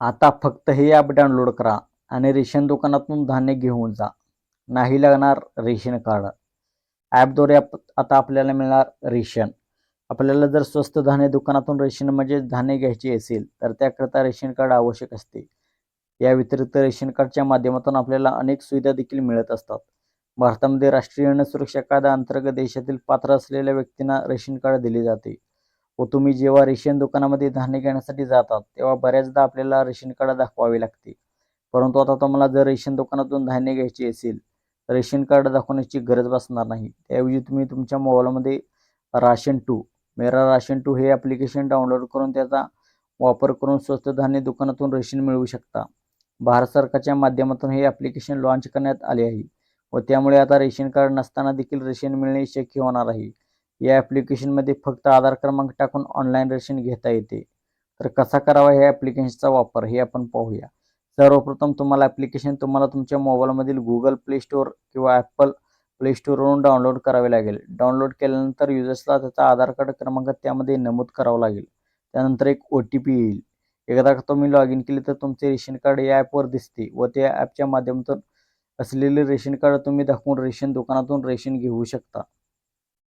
आता फक्त हे ॲप डाउनलोड करा आणि रेशन दुकानातून धान्य घेऊन जा. नाही लागणार रेशन कार्ड. ॲपद्वारे आप आता आपल्याला मिळणार रेशन. आपल्याला जर स्वस्त धान्य दुकानातून रेशन म्हणजे धान्य घ्यायचे असेल तर त्याकरता रेशन कार्ड आवश्यक असते. या व्यतिरिक्त रेशन कार्डच्या माध्यमातून आपल्याला अनेक सुविधा देखील मिळत असतात. भारतामध्ये राष्ट्रीय अन्न सुरक्षा कायदा अंतर्गत देशातील पात्र असलेल्या व्यक्तींना रेशन कार्ड दिले जाते. व तुम्ही जेव्हा रेशन दुकानामध्ये धान्य घेण्यासाठी जातात तेव्हा बऱ्याचदा आपल्याला रेशन कार्ड दाखवावे लागते. परंतु आता तुम्हाला जर रेशन दुकानातून धान्य घ्यायचे असेल तर रेशन कार्ड दाखवण्याची गरज बसणार नाही. त्याऐवजी तुम्ही तुमच्या मोबाईलमध्ये ration two Mera ration two हे ॲप्लिकेशन डाउनलोड करून त्याचा वापर करून स्वस्त धान्य दुकानातून रेशन मिळवू शकता. भारत सरकारच्या माध्यमातून हे ॲप्लिकेशन लॉन्च करण्यात आले आहे व त्यामुळे आता रेशन कार्ड नसताना देखील रेशन मिळणे शक्य होणार आहे. या ॲप्लिकेशनमध्ये फक्त आधार क्रमांक टाकून ऑनलाईन रेशन घेता येते. तर कसा करावा ह्या ॲप्लिकेशनचा वापर हे आपण पाहूया. सर्वप्रथम तुम्हाला ॲप्लिकेशन तुम्हाला तुमच्या मोबाईलमधील गुगल प्ले स्टोअर किंवा ॲपल प्ले स्टोअरवरून डाउनलोड करावे लागेल. डाउनलोड केल्यानंतर युजर्सला त्याचा आधार कार्ड क्रमांक त्यामध्ये नमूद करावा लागेल. त्यानंतर एक ओ टी पी येईल. एकदा का तुम्ही लॉग इन केले तर तुमचे रेशन कार्ड या ॲपवर दिसते व त्या ॲपच्या माध्यमातून असलेले रेशन कार्ड तुम्ही दाखवून रेशन दुकानातून रेशन घेऊ शकता.